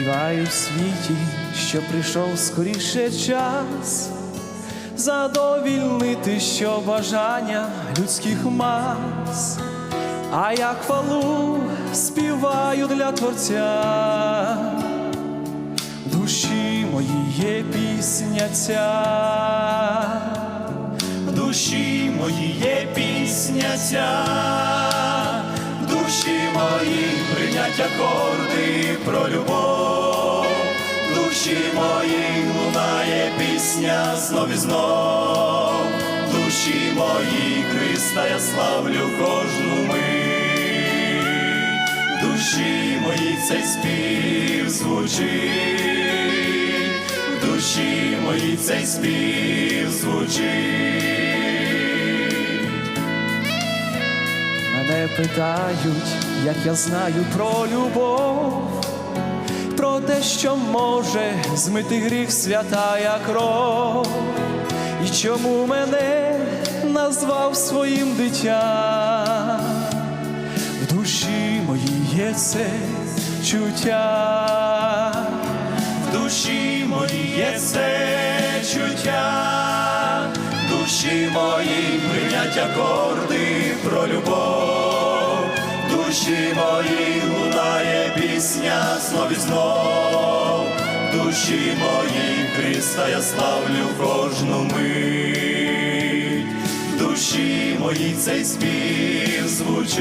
Співаю в світі, що прийшов скоріше час, задовільнити що бажання людських мас, а я хвалу співаю для Творця, душі моїй є пісня ця, прийнять акорди про любов, в душі моїй лунає пісня знов і знов, в душі моїй Христа я славлю кожну мить, в душі моїй цей спів звучить, в душі моїй цей спів звучить. Питають, як я знаю про любов, про те, що може змити гріх святая кров, і чому мене назвав своїм дитям, в душі моїй є це чуття, в душі моїй є це чуття, душі моїй прийнять акорди про любов, душі моїй лунає пісня знов і знов, душі моїй Христа я славлю кожну мить, душі моїй цей спів звучить,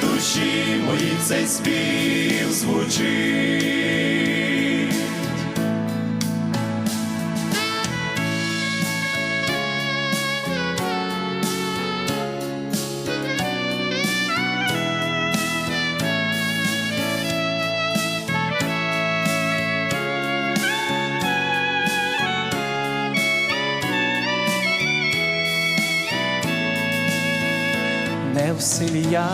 душі моїй цей спів звучить. Не в силі я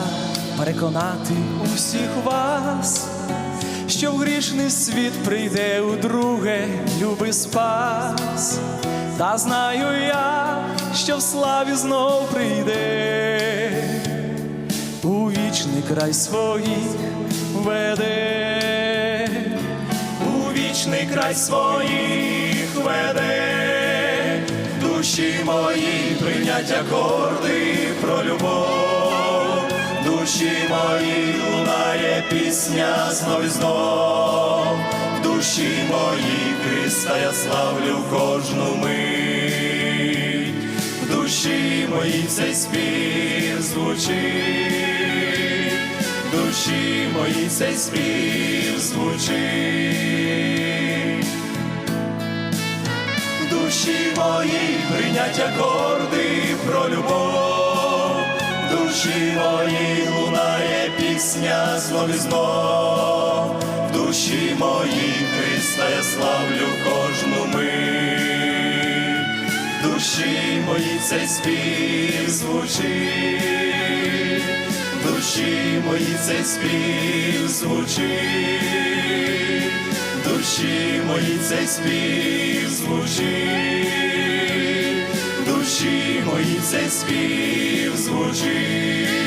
переконати усіх вас, що в грішний світ прийде у друге любий спас, та знаю я, що в славі знов прийде, у вічний край своїх веде, у вічний край своїх веде. Душі мої прийнять акорди мої лунає пісня знов і знов, душі мої Христа я славлю кожну мить, в душі моїй цей спів звучить, в душі моїй цей спів звучить. В душі моїй прийнять акорди про любов, в душі моїй лунає пісня знов і знов, в душі моїй Христа я славлю кожну мить, в душі моїй цей спів звучить, в душі моїй цей спів звучить. Душі мої цей спів звучить, цей спів звучить.